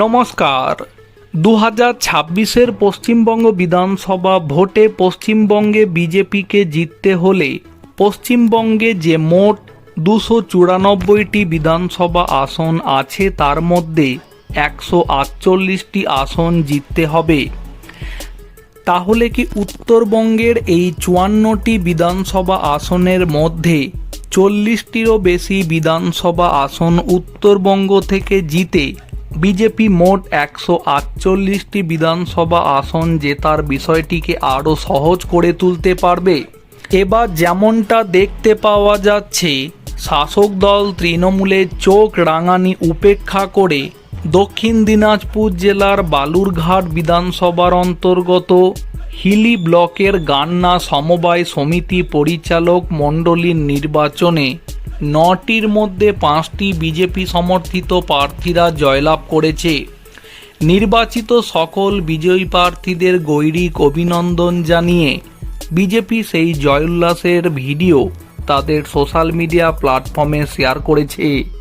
নমস্কার। দু হাজার ছাব্বিশের পশ্চিমবঙ্গ বিধানসভা ভোটে পশ্চিমবঙ্গে বিজেপিকে জিততে হলে পশ্চিমবঙ্গে যে মোট দুশো চুরানব্বইটি বিধানসভা আসন আছে, তার মধ্যে একশো আটচল্লিশটি আসন জিততে হবে। তাহলে কি উত্তরবঙ্গের এই চুয়ান্নটি বিধানসভা আসনের মধ্যে চল্লিশটিরও বেশি বিধানসভা আসন উত্তরবঙ্গ থেকে জিতে বিজেপি মোট একশো আটচল্লিশটি বিধানসভা আসন জেতার বিষয়টিকে আরও সহজ করে তুলতে পারবে। এবার যেমনটা দেখতে পাওয়া যাচ্ছে, শাসক দল তৃণমূলের চোখ রাঙানি উপেক্ষা করে দক্ষিণ দিনাজপুর জেলার বালুরঘাট বিধানসভার অন্তর্গত হিলি ব্লকের গান্না সমবায় সমিতি পরিচালক মণ্ডলীর নির্বাচনে নটির মধ্যে পাঁচটি বিজেপি সমর্থিত প্রার্থীরা জয়লাভ করেছে। নির্বাচিত সকল বিজয়ী প্রার্থীদের গৈরিক অভিনন্দন জানিয়ে বিজেপি সেই জয়োল্লাসের ভিডিও তাদের সোশ্যাল মিডিয়া প্ল্যাটফর্মে শেয়ার করেছে।